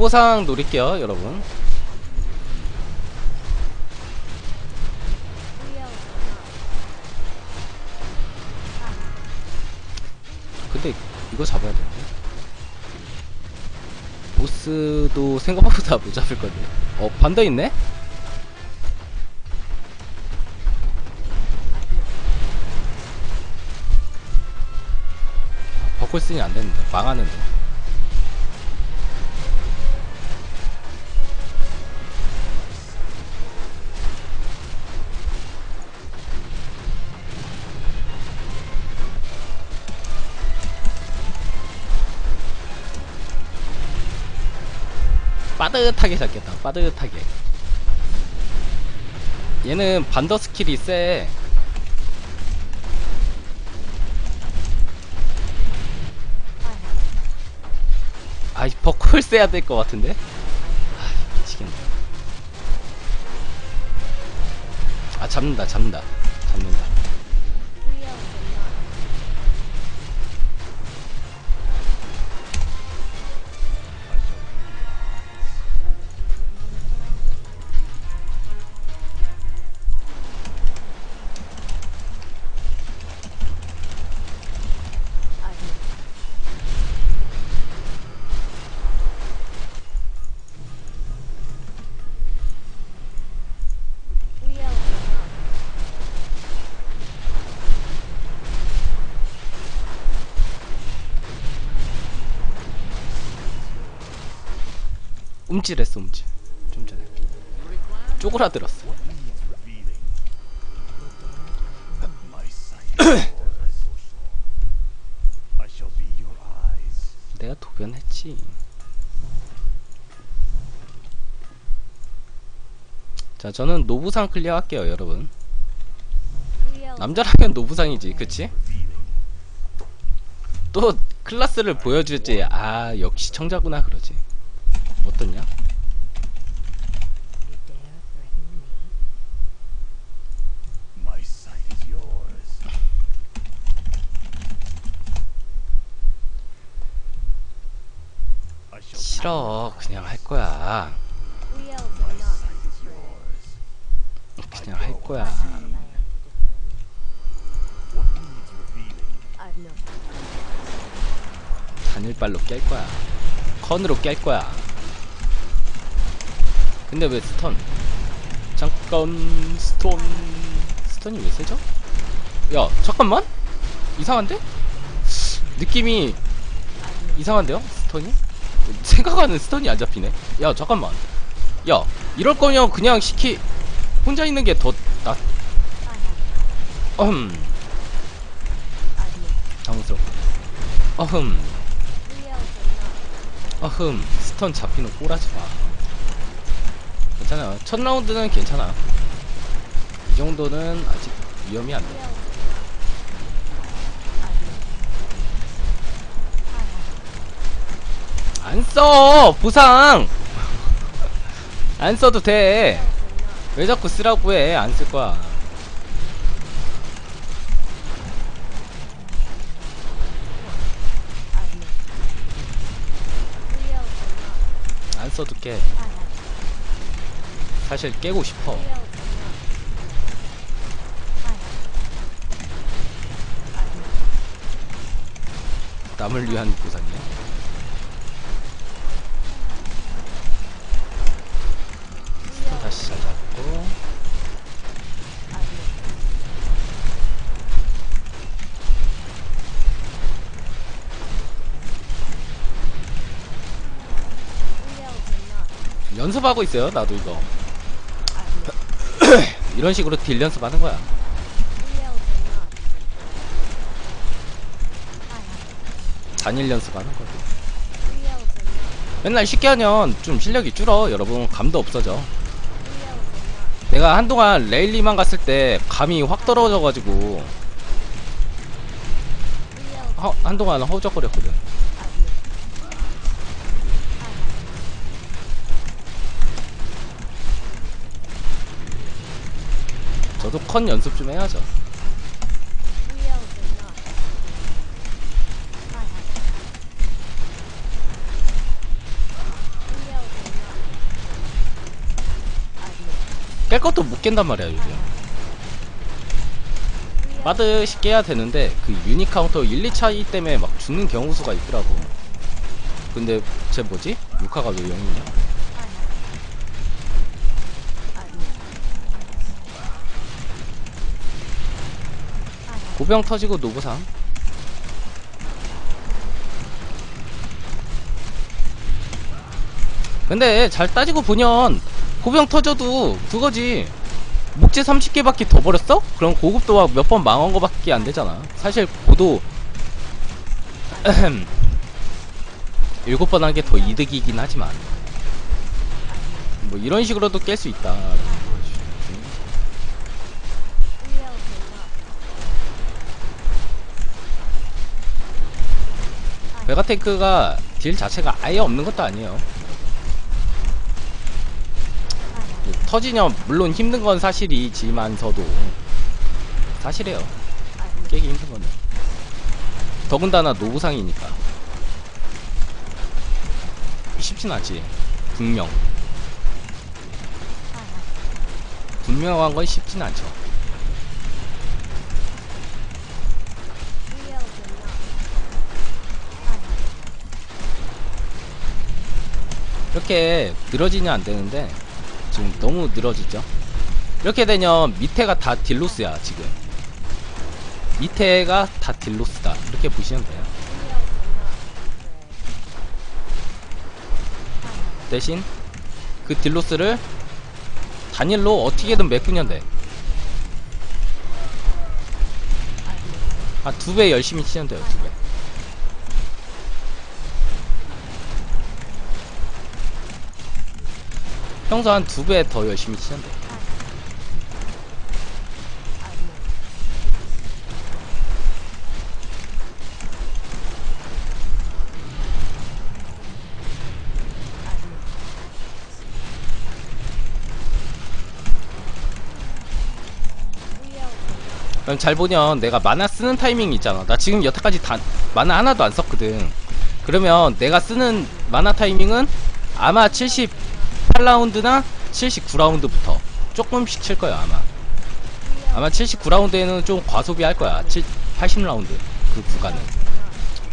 노보상 노릴게요 여러분. 근데 이거 잡아야 되는데? 보스도 생각보다 못 잡을 건데. 어 반더 있네? 버클 쓰니 안 되는데. 망하는데 빠듯하게 잡겠다. 빠듯하게. 얘는 반더 스킬이 세 아이 버콜 써야 될 것 같은데? 아 미치겠네. 아 잡는다 잡는다. 잡는다 움찔했어 움찔. 좀 전에. 쪼그라들었어. 내가 도변했지. 자 저는 노부상 클리어 할게요 여러분. 남자라면 노부상이지 그치? 또 클라스를 보여주지 아 역시 청자구나 그러지 어떻냐? 싫어 그냥 할 거야. 그냥 할 거야? 단일발로 깰 거야 컨으로 깰 거야 근데 왜 스턴? 잠깐 스턴 스턴이 왜 세죠? 야 잠깐만? 이상한데? 느낌이 이상한데요? 스턴이? 생각하는 스턴이 안 잡히네. 야 잠깐만. 야 이럴 거면 그냥 시키 혼자 있는 게 더 낫.. 어흠. 당황스러워 어흠. 어흠. 스턴 잡히는 꼬라지마 괜찮아 첫 라운드는 괜찮아. 이 정도는 아직 위험이 안돼. 안 써! 보상! 안 써도 돼 왜 자꾸 쓰라고 해 안 쓸 거야. 안 써도 깨 사실 깨고 싶어. 남을 위한 보상이야? 다시 잘 잡고. 연습하고 있어요 나도 이거 이런 식으로 딜 연습하는 거야. 단일 연습하는 거지. 맨날 쉽게 하면 좀 실력이 줄어. 여러분 감도 없어져. 내가 한동안 레일리만 갔을 때 감이 확 떨어져가지고 허- 한동안 허우적거렸거든 저도 컷 연습 좀 해야죠. 깰 것도 못 깬단 말이야 요즘. 빠듯이 깨야 되는데 그 유니카운터 1, 2차이 때문에 막 죽는 경우 수가 있더라고. 근데 쟤 뭐지? 유카가 왜 0이냐? 고병 터지고 노부상. 근데 잘 따지고 보면 고병 터져도 그거지. 목재 30개밖에 더 버렸어? 그럼 고급도가 몇번 망한 거밖에 안 되잖아. 사실 고도 일곱 번한 게 더 이득이긴 하지만. 뭐 이런 식으로도 깰 수 있다 메가테크가 딜 자체가 아예 없는 것도 아니에요. 터지면 물론 힘든 건 사실이지만서도. 사실이에요. 깨기 힘든 거는. 더군다나 노부상이니까. 쉽진 않지. 분명. 분명한 건 쉽진 않죠 이렇게 늘어지면 안 되는데 지금 너무 늘어지죠 이렇게 되면 밑에가 다 딜로스야 지금 밑에가 다 딜로스다 이렇게 보시면 돼요 대신 그 딜로스를 단일로 어떻게든 메꾸면 돼. 아, 두 배 열심히 치면 돼요, 두 배. 평소 한 두 배 더 열심히 치면 돼. 그럼 잘 보면 내가 만화 쓰는 타이밍이 있잖아. 나 지금 여태까지 다, 만화 하나도 안 썼거든. 그러면 내가 쓰는 만화 타이밍은 아마 78라운드나 79라운드부터 조금씩 칠 거야, 아마. 아마 79라운드에는 좀 과소비 할 거야. 7, 80라운드. 그 구간은.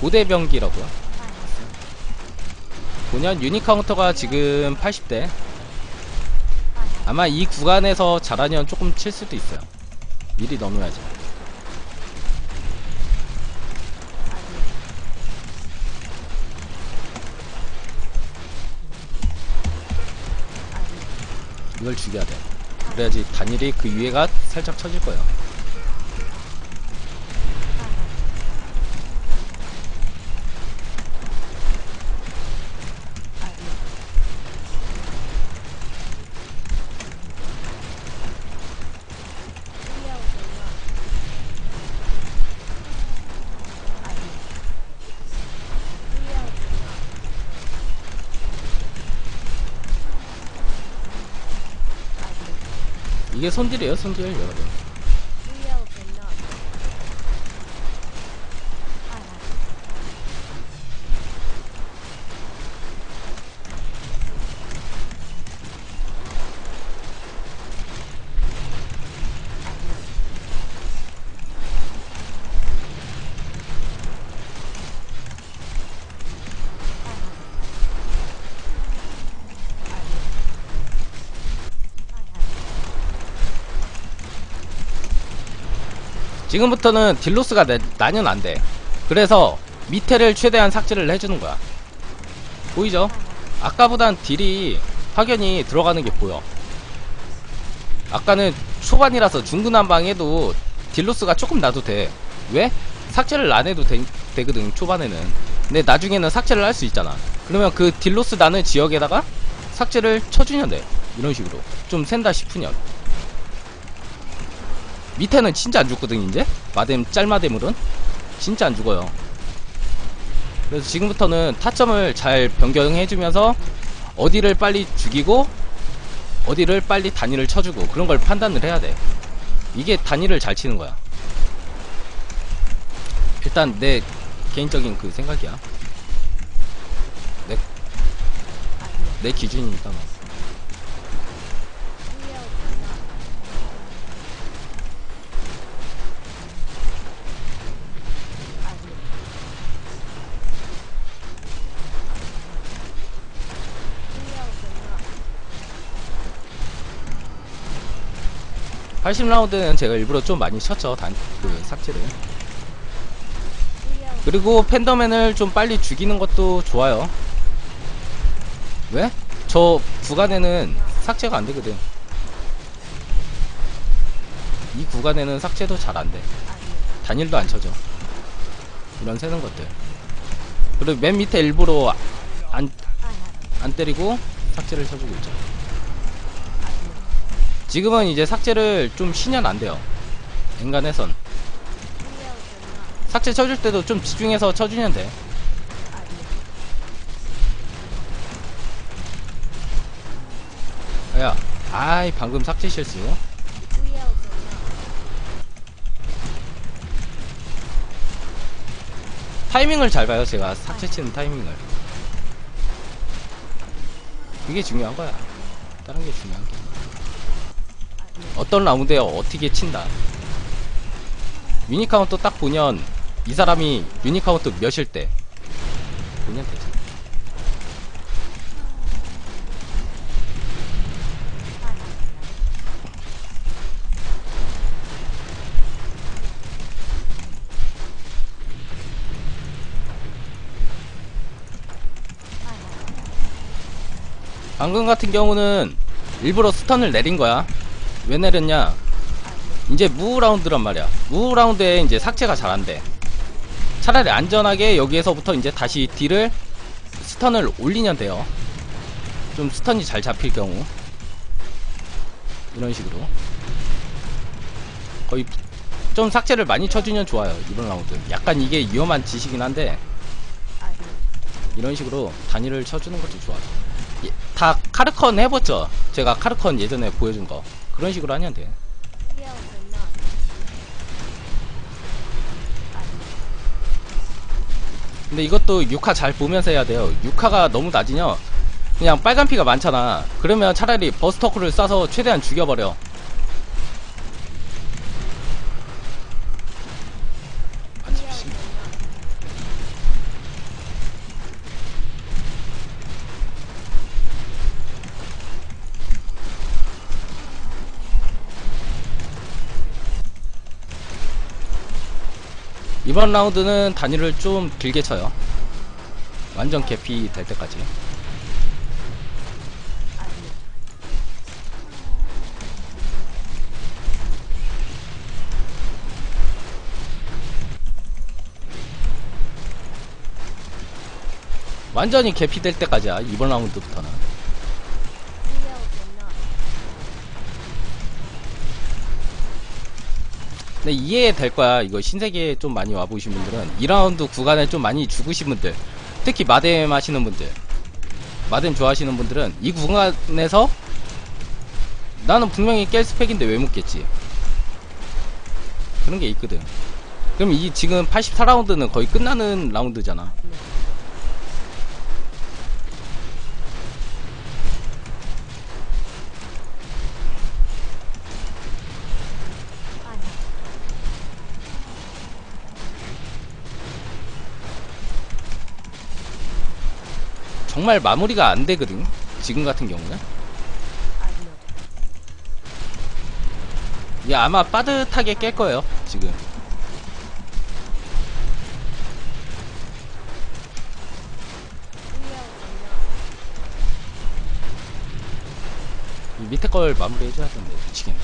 고대병기라고요. 보면 유니 카운터가 지금 80대. 아마 이 구간에서 잘하면 조금 칠 수도 있어요. 미리 넣어놔야지. 이걸 죽여야 돼. 그래야지 단일이 그 위에가 살짝 쳐질 거예요. 이게 손딜이에요, 손딜, 여러분. 지금부터는 딜로스가 나, 나면 안 돼. 그래서 밑에를 최대한 삭제를 해주는 거야. 보이죠? 아까보단 딜이 확연히 들어가는 게 보여. 아까는 초반이라서 중구난방해도 딜로스가 조금 나도 돼. 왜? 삭제를 안 해도 되, 되거든, 초반에는. 근데 나중에는 삭제를 할 수 있잖아. 그러면 그 딜로스 나는 지역에다가 삭제를 쳐주면 돼. 이런 식으로. 좀 센다 싶으면. 밑에는 진짜 안 죽거든 이제. 마뎀 짤마뎀물은 진짜 안 죽어요. 그래서 지금부터는 타점을 잘 변경해주면서 어디를 빨리 죽이고 어디를 빨리 단위를 쳐주고 그런 걸 판단을 해야 돼. 이게 단위를 잘 치는 거야. 일단 내 개인적인 그 생각이야. 내, 내 기준이니까 80라운드는 제가 일부러 좀 많이 쳤죠 단, 그 삭제를. 그리고 팬더맨을 좀 빨리 죽이는 것도 좋아요. 왜? 저 구간에는 삭제가 안 되거든. 이 구간에는 삭제도 잘 안 돼. 단일도 안 쳐져. 이런 새는 것들. 그리고 맨 밑에 일부러 안, 안 때리고 삭제를 쳐주고 있죠 지금은 이제 삭제를 좀 쉬면 안 돼요. not. 삭제 쳐줄 때도 좀 집중해서 쳐주면 돼. 야, 아이 방금 삭제 실수. 타이밍을 잘 봐요 제가. 삭제 치는 타이밍을. 그게 중요한 거야. 다른 게 중요한 게 어떤 라운드에 어떻게 친다 유니카운트 딱 보면 이 사람이 유니카운트 몇일 때 보면 되지 방금 같은 경우는 일부러 스턴을 내린 거야. 왜 내렸냐? 이제 무 라운드란 말이야. 무 라운드에 이제 삭제가 잘 안 돼. 차라리 안전하게 여기에서부터 이제 다시 딜을 스턴을 올리면 돼요. 좀 스턴이 잘 잡힐 경우. 이런 식으로. 거의 좀 삭제를 많이 쳐주면 좋아요. 이번 라운드. 약간 이게 위험한 짓이긴 한데 이런 식으로 단위를 쳐주는 것도 좋아. 예, 다 카르컨 해봤죠? 제가 카르컨 예전에 보여준 거. 그런 식으로 하면 돼. 근데 이것도 6화 잘 보면서 해야 돼요. 6화가 너무 낮으면 그냥 빨간 피가 많잖아. 그러면 차라리 버스터크를 쏴서 최대한 죽여버려. 이번 라운드는 단위를 좀 길게 쳐요. 완전 개피 될 때까지. 완전히 개피 될 때까지야. 이번 라운드부터는. 근데 이해될 거야. 이거 신세계에 좀 많이 와보신 분들은 2라운드 구간에 좀 많이 죽으신 분들, 특히 마뎀 하시는 분들, 마뎀 좋아하시는 분들은 이 구간에서 나는 분명히 깰 스펙인데 왜못 깼지? 그런 게 있거든. 그럼 이 지금 84라운드는 거의 끝나는 라운드잖아. 정말 마무리가 안 되거든. 지금 같은 경우는. 이게 아마 빠듯하게 깰 거예요. 지금. 밑에 걸 마무리 해줘야 되는데 미치겠네.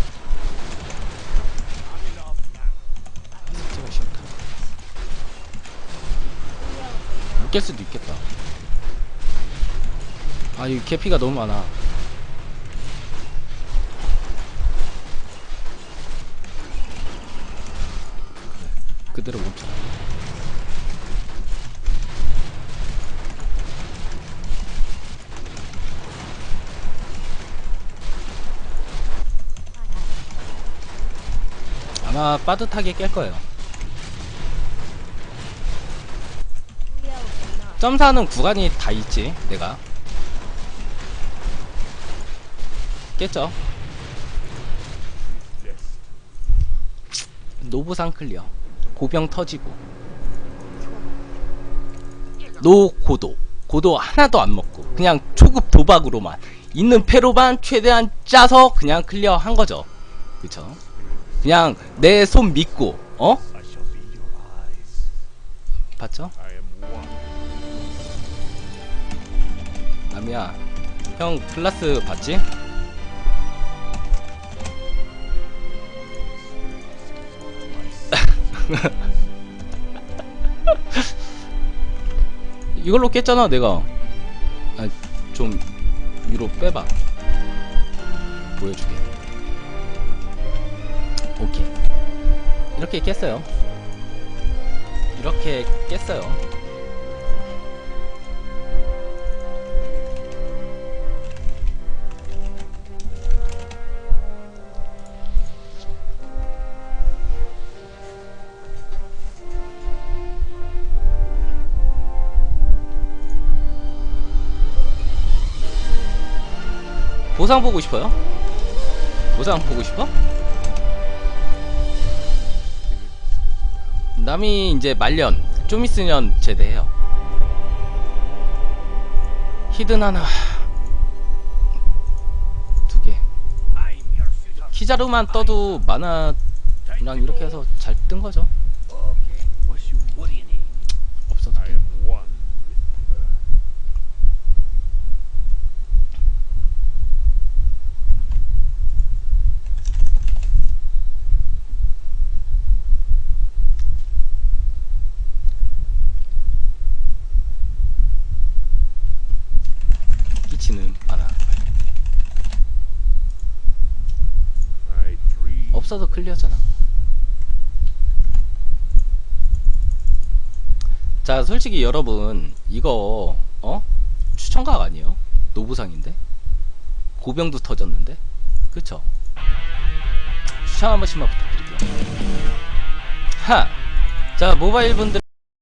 삭제가 싫다. 못 깰 수도 있겠다. 아, 이 개피가 너무 많아. 그대로 멈춰. 아마 빠듯하게 깰 거예요. 점사는 구간이 다 있지, 내가. 깼죠? 노부상 클리어. 고병 터지고. 노 고도. 고도 하나도 안 먹고. 그냥 초급 도박으로만. 있는 패로만 최대한 짜서 그냥 클리어 한 거죠. 그쵸? 그냥 내 손 믿고 어? 봤죠? 남이야 형 클라스 봤지? 이걸로 깼잖아 내가. 아, 좀 위로 빼봐. 보여주게. 오케이. 이렇게 깼어요. 이렇게 깼어요 보상 보고 싶어요? 보상 보고 싶어? 남이 이제 말년 좀 있으면 제대해요 히든 하나 두개. 키자루만 떠도 만화랑 이렇게 해서 잘 뜬 거죠 없어도 클리어잖아 자 솔직히 여러분 이거 어? 추천각 아니에요? 노부상인데? 고병도 터졌는데? 그쵸? 추천 한 번씩만 부탁드릴게요 하! 자 모바일 분들